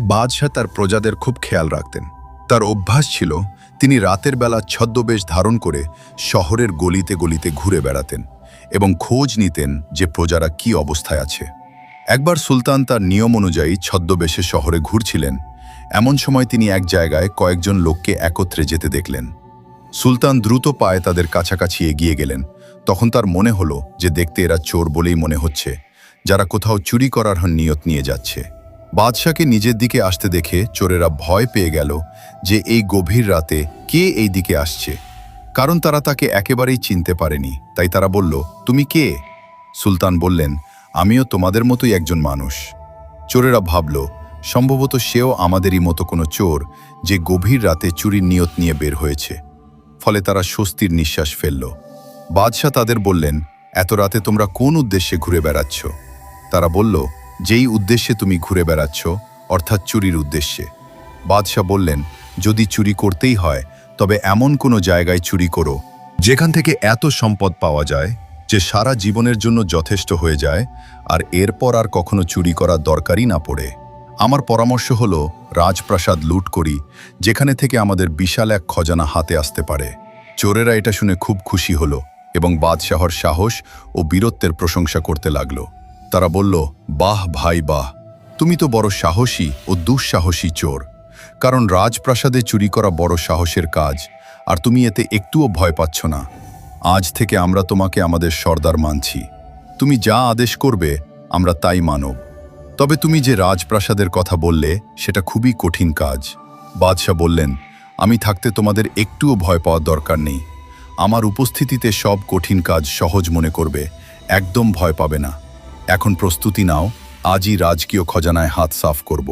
বাদশাহ তার প্রজাদের খুব খেয়াল রাখতেন। তার অভ্যাস ছিল, তিনি রাতের বেলা ছদ্মবেশ ধারণ করে শহরের গলিতে গলিতে ঘুরে বেড়াতেন এবং খোঁজ নিতেন যে প্রজারা কি অবস্থায় আছে। একবার সুলতান তার নিয়ম অনুযায়ী ছদ্মবেশে শহরে ঘুরছিলেন। এমন সময় তিনি এক জায়গায় কয়েকজন লোককে একত্রে যেতে দেখলেন। সুলতান দ্রুত পায়ে তাদের কাছাকাছি এগিয়ে গেলেন। তখন তার মনে হলো যে দেখতে এরা চোর বলেই মনে হচ্ছে, যারা কোথাও চুরি করার নিয়ত নিয়ে যাচ্ছে। বাদশাকে নিজের দিকে আসতে দেখে চোরেরা ভয় পেয়ে গেল যে এই গভীর রাতে কে এই দিকে আসছে। কারণ তারা তাকে একেবারেই চিনতে পারেনি। তাই তারা বলল, তুমি কে? সুলতান বললেন, আমিও তোমাদের মতোই একজন মানুষ। চোরেরা ভাবল, সম্ভবত সেও আমাদেরই মতো কোনো চোর যে গভীর রাতে চুরির নিয়ত নিয়ে বের হয়েছে। ফলে তারা স্বস্তির নিঃশ্বাস ফেলল। বাদশাহ তাদের বললেন, এত রাতে তোমরা কোন উদ্দেশ্যে ঘুরে বেড়াচ্ছ? তারা বলল যেই উদ্দেশ্যে তুমি ঘুরে বেড়াচ্ছ, অর্থাৎ চুরির উদ্দেশ্যে। বাদশাহ বললেন, যদি চুরি করতেই হয়, তবে এমন কোনো জায়গায় চুরি করো, যেখান থেকে এত সম্পদ পাওয়া যায়, যে সারা জীবনের জন্য যথেষ্ট হয়ে যায়, আর এরপর আর কখনো চুরি করার দরকারই না পড়ে। আমার পরামর্শ হলো, রাজপ্রাসাদ লুট করি, যেখানে থেকে আমাদের বিশাল এক খজানা হাতে আসতে পারে। চোরেরা এটা শুনে খুব খুশি হলো এবং বাদশাহর সাহস ও বীরত্বের প্রশংসা করতে লাগল। তারা বলল, বাহ ভাই বাহ, তুমি তো বড় সাহসী ও দুঃসাহসী চোর। কারণ রাজপ্রাসাদে চুরি করা বড় সাহসের কাজ, আর তুমি এতে একটুও ভয় পাচ্ছ না। আজ থেকে আমরা তোমাকে আমাদের সর্দার মানছি। তুমি যা আদেশ করবে, আমরা তাই মানব। তবে তুমি যে রাজপ্রাসাদের কথা বললে, সেটা খুবই কঠিন কাজ। বাদশাহ বললেন, আমি থাকতে তোমাদের একটুও ভয় পাওয়ার দরকার নেই। আমার উপস্থিতিতে সব কঠিন কাজ সহজ মনে করবে, একদম ভয় পাবে না। এখন প্রস্তুতি নাও, আজই রাজকীয় খজানায় হাত সাফ করব।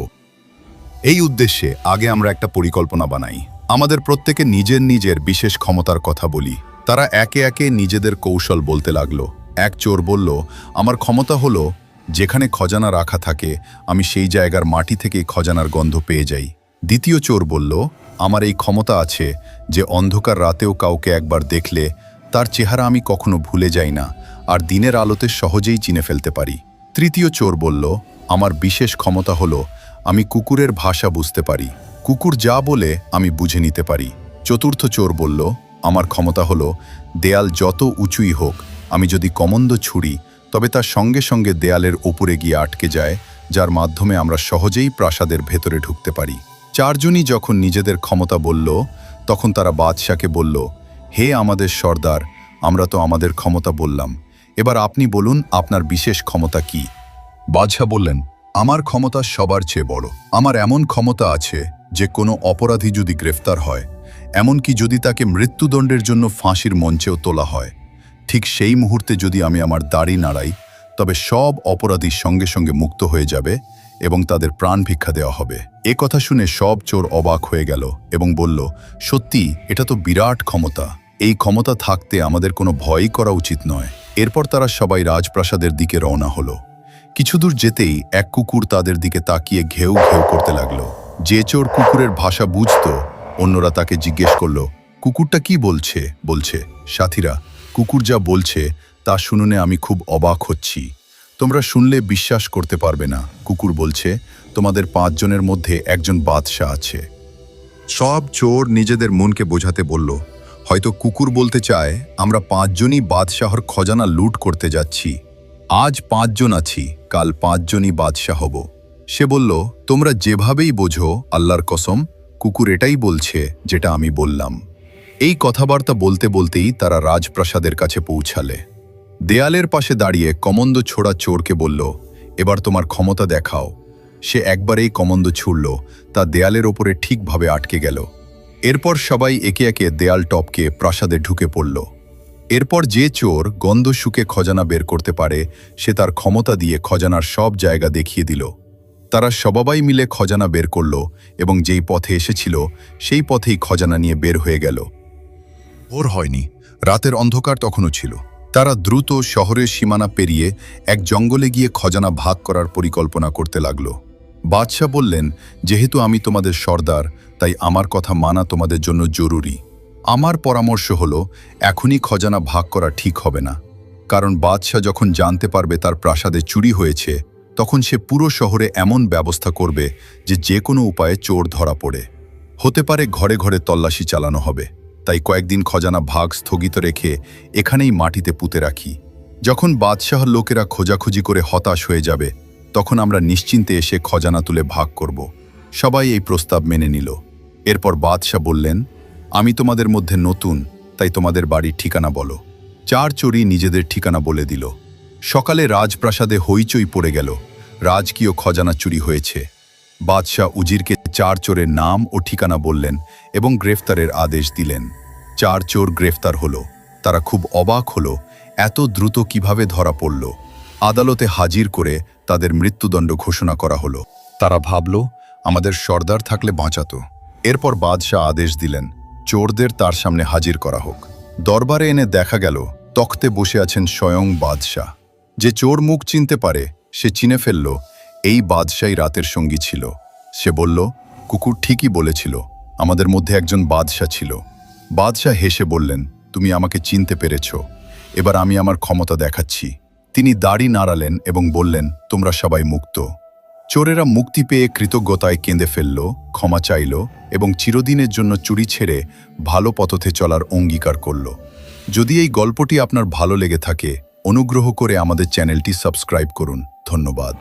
এই উদ্দেশ্যে আগে আমরা একটা পরিকল্পনা বানাই। আমাদের প্রত্যেকে নিজের নিজের বিশেষ ক্ষমতার কথা বলি। তারা একে একে নিজেদের কৌশল বলতে লাগল। এক চোর বলল, আমার ক্ষমতা হলো, যেখানে খজানা রাখা থাকে, আমি সেই জায়গার মাটি থেকে খজানার গন্ধ পেয়ে যাই। দ্বিতীয় চোর বলল, আমার এই ক্ষমতা আছে যে অন্ধকার রাতেও কাউকে একবার দেখলে, তার চেহারা আমি কখনো ভুলে যাই না। আর দিনের আলোতে সহজেই চিনে ফেলতে পারি। তৃতীয় চোর বলল, আমার বিশেষ ক্ষমতা হলো, আমি কুকুরের ভাষা বুঝতে পারি। কুকুর যা বলে, আমি বুঝে নিতে পারি। চতুর্থ চোর বলল, আমার ক্ষমতা হলো, দেয়াল যত উঁচুই হোক, আমি যদি কমন্দ ছুড়ি, তবে তার সঙ্গে সঙ্গে দেয়ালের ওপরে গিয়ে আটকে যায়, যার মাধ্যমে আমরা সহজেই প্রাসাদের ভেতরে ঢুকতে পারি। চারজনই যখন নিজেদের ক্ষমতা বলল, তখন তারা বাদশাকে বলল, হে আমাদের সর্দার, আমরা তো আমাদের ক্ষমতা বললাম। এবার আপনি বলুন, আপনার বিশেষ ক্ষমতা কি? বাদশাহ বললেন, আমার ক্ষমতা সবার চেয়ে বড়। আমার এমন ক্ষমতা আছে যে কোনো অপরাধী যদি গ্রেফতার হয়, এমনকি যদি তাকে মৃত্যুদণ্ডের জন্য ফাঁসির মঞ্চেও তোলা হয়, ঠিক সেই মুহূর্তে যদি আমি আমার দাড়ি নাড়াই, তবে সব অপরাধী সঙ্গে সঙ্গে মুক্ত হয়ে যাবে এবং তাদের প্রাণ ভিক্ষা দেওয়া হবে। এ কথা শুনে সব চোর অবাক হয়ে গেল এবং বলল, সত্যি, এটা তো বিরাট ক্ষমতা। এই ক্ষমতা থাকতে আমাদের কোনো ভয়ই করা উচিত নয়। এরপর তারা সবাই রাজপ্রাসাদের দিকে রওনা হলো। কিছুদূর যেতেই এক কুকুর তাদের দিকে তাকিয়ে ঘেউ ঘেউ করতে লাগল। যে চোর কুকুরের ভাষা বুঝতো, অন্যরা তাকে জিজ্ঞেস করল, কুকুরটা কি বলছে? বলছে, সাথীরা, কুকুর যা বলছে তা শুনুনে আমি খুব অবাক হচ্ছি। তোমরা শুনলে বিশ্বাস করতে পারবে না। কুকুর বলছে, তোমাদের পাঁচজনের মধ্যে একজন বাদশাহ আছে। সব চোর নিজেদের মনকে বোঝাতে বলল হয়তো কুকুর বলতে চায়, আমরা পাঁচজনই বাদশাহর খজানা লুট করতে যাচ্ছি। আজ পাঁচজন আছি, কাল পাঁচজনই বাদশাহ হব। সে বলল, তোমরা যেভাবেই বোঝো, আল্লাহর কসম, কুকুর এটাই বলছে যেটা আমি বললাম। এই কথাবার্তা বলতে বলতেই তারা রাজপ্রাসাদের কাছে পৌঁছালে। দেয়ালের পাশে দাঁড়িয়ে কমন্দ ছোড়া চোরকে বলল, এবার তোমার ক্ষমতা দেখাও। সে একবারেই কমন্দ ছুড়ল, তা দেয়ালের ওপরে ঠিকভাবে আটকে গেল। এরপর সবাই একে একে দেয়াল টপকে প্রাসাদে ঢুকে পড়ল। এরপর যে চোর গন্ধ শুকে খজানা বের করতে পারে, সে তার ক্ষমতা দিয়ে খজানার সব জায়গা দেখিয়ে দিল। তারা সবাই মিলে খজানা বের করল এবং যেই পথে এসেছিল, সেই পথেই খজানা নিয়ে বের হয়ে গেল। ভোর হয়নি, রাতের অন্ধকার তখনও ছিল। তারা দ্রুত শহরের সীমানা পেরিয়ে এক জঙ্গলে গিয়ে খজানা ভাগ করার পরিকল্পনা করতে লাগল। বাদশাহ বললেন, যেহেতু আমি তোমাদের সর্দার, তাই আমার কথা মানা তোমাদের জন্য জরুরি। আমার পরামর্শ হল, এখনই খজানা ভাগ করা ঠিক হবে না। কারণ বাদশাহ যখন জানতে পারবে তার প্রাসাদে চুরি হয়েছে, তখন সে পুরো শহরে এমন ব্যবস্থা করবে যে যে কোনো উপায়ে চোর ধরা পড়ে। হতে পারে ঘরে ঘরে তল্লাশি চালানো হবে, তাই কয়েকদিন খজানা ভাগ স্থগিত রেখে এখানেই মাটিতে পুঁতে রাখি। যখন বাদশাহর লোকেরা খোঁজাখুঁজি করে হতাশ হয়ে যাবে তখন আমরা নিশ্চিন্তে এসে খজানা তুলে ভাগ করব। সবাই এই প্রস্তাব মেনে নিল। এরপর বাদশাহ বললেন, আমি তোমাদের মধ্যে নতুন, তাই তোমাদের বাড়ির ঠিকানা বলো। চার চোরই নিজেদের ঠিকানা বলে দিল। সকালে রাজপ্রাসাদে হইচই পড়ে গেল। রাজকীয় খজানা চুরি হয়েছে। বাদশাহ উজিরকে চার চোরের নাম ও ঠিকানা বললেন এবং গ্রেফতারের আদেশ দিলেন। চার চোর গ্রেফতার হলো। তারা খুব অবাক হলো, এত দ্রুত কীভাবে ধরা পড়ল। আদালতে হাজির করে তাদের মৃত্যুদণ্ড ঘোষণা করা হলো। তারা ভাবল, আমাদের সর্দার থাকলে বাঁচাতো। এরপর বাদশাহ আদেশ দিলেন, চোরদের তার সামনে হাজির করা হোক। দরবারে এনে দেখা গেল, তখতে বসে আছেন স্বয়ং বাদশাহ। যে চোর মুখ চিনতে পারে, সে চিনে ফেলল, এই বাদশাহী রাতের সঙ্গী ছিল। সে বলল, কুকুর ঠিকই বলেছিল, আমাদের মধ্যে একজন বাদশাহ ছিল। বাদশাহ হেসে বললেন, তুমি আমাকে চিনতে পেরেছ। এবার আমি আমার ক্ষমতা দেখাচ্ছি। তিনি দাড়ি নাড়ালেন এবং বললেন, তোমরা সবাই মুক্ত। চোরেরা মুক্তি পেয়ে কৃতজ্ঞতায় কেঁদে ফেলল, ক্ষমা চাইল এবং চিরদিনের জন্য চুরি ছেড়ে ভালো পথে চলার অঙ্গীকার করল। যদি এই গল্পটি আপনার ভালো লেগে থাকে, অনুগ্রহ করে আমাদের চ্যানেলটি সাবস্ক্রাইব করুন। ধন্যবাদ।